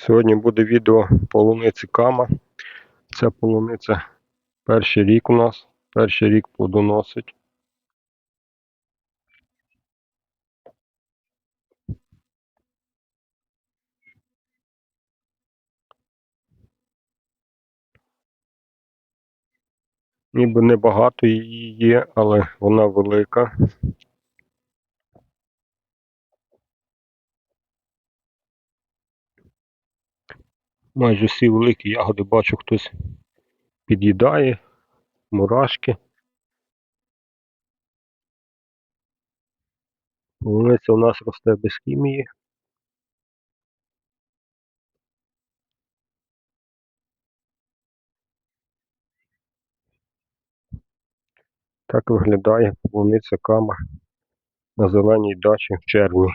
Сьогодні буде відео полуниці Кама. Це полуниця перший рік у нас. Перший рік плодоносить. Ніби небагато її є, але вона велика. Майже всі великі ягоди бачу, хтось під'їдає, мурашки. Полуниця у нас росте без хімії. Так виглядає полуниця кама на зеленій дачі в червні.